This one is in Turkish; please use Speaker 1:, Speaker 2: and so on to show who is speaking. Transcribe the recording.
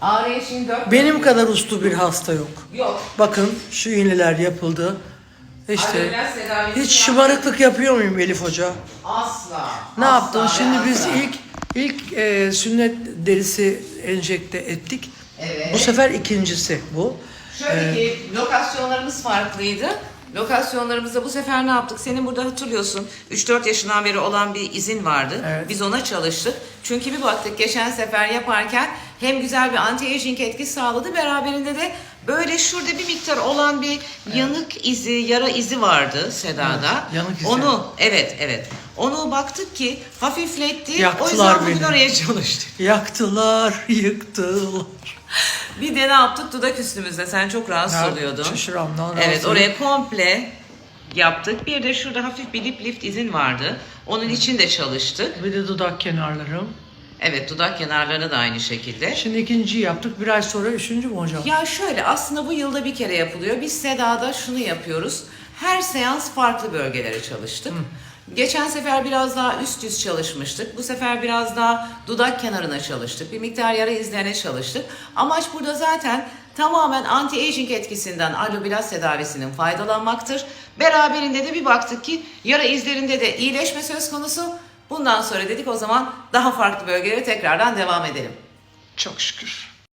Speaker 1: Ağrı için dört.
Speaker 2: Benim kadar uslu bir hasta yok.
Speaker 1: Yok.
Speaker 2: Bakın şu iğneler yapıldı. İşte hiç şımarıklık yapıyor muyum Elif Hoca?
Speaker 1: Asla.
Speaker 2: Ne
Speaker 1: asla
Speaker 2: yaptın?
Speaker 1: ve
Speaker 2: Şimdi biz
Speaker 1: asla.
Speaker 2: ilk ilk e, sünnet derisi enjekte ettik.
Speaker 1: Evet.
Speaker 2: Bu sefer ikincisi bu.
Speaker 1: Şöyle ki lokasyonlarımız farklıydı. Lokasyonlarımızda bu sefer ne yaptık? Senin burada hatırlıyorsun 3-4 yaşından beri olan bir izin vardı.
Speaker 2: Evet.
Speaker 1: Biz ona çalıştık. Çünkü bir baktık geçen sefer yaparken hem güzel bir anti-aging etkisi sağladı. Beraberinde de böyle şurada bir miktar olan bir yanık izi, yara izi vardı Seda'da.
Speaker 2: Evet, yanık izi.
Speaker 1: Onu evet evet. Onu baktık ki hafifletti. o
Speaker 2: Yaktılar
Speaker 1: yüzden bugün
Speaker 2: beni.
Speaker 1: oraya çalıştık.
Speaker 2: Yaktılar, yıktılar.
Speaker 1: Bir de ne yaptık? Dudak üstümüzde. Sen çok rahatsız
Speaker 2: Ya,
Speaker 1: oluyordun.
Speaker 2: şaşıramdan
Speaker 1: Evet
Speaker 2: rahatsız.
Speaker 1: oraya komple yaptık. Bir de şurada hafif bir lip lift izin vardı. Onun için de çalıştık.
Speaker 2: Bir de dudak kenarlarım.
Speaker 1: Evet dudak kenarlarına da aynı şekilde.
Speaker 2: Şimdi ikinciyi yaptık. Bir ay sonra üçüncü mü hocam?
Speaker 1: Ya şöyle aslında bu yılda bir kere yapılıyor. Biz Seda'da şunu yapıyoruz. Her seans farklı bölgelere çalıştık. Geçen sefer biraz daha üst yüz çalışmıştık. Bu sefer biraz daha dudak kenarına çalıştık. Bir miktar yara izlerine çalıştık. Amaç burada zaten tamamen anti-aging etkisinden alobilas tedavisinin faydalanmaktır. Beraberinde de bir baktık ki yara izlerinde de iyileşme söz konusu. Bundan sonra dedik o zaman daha farklı bölgelere tekrardan devam edelim.
Speaker 2: Çok şükür.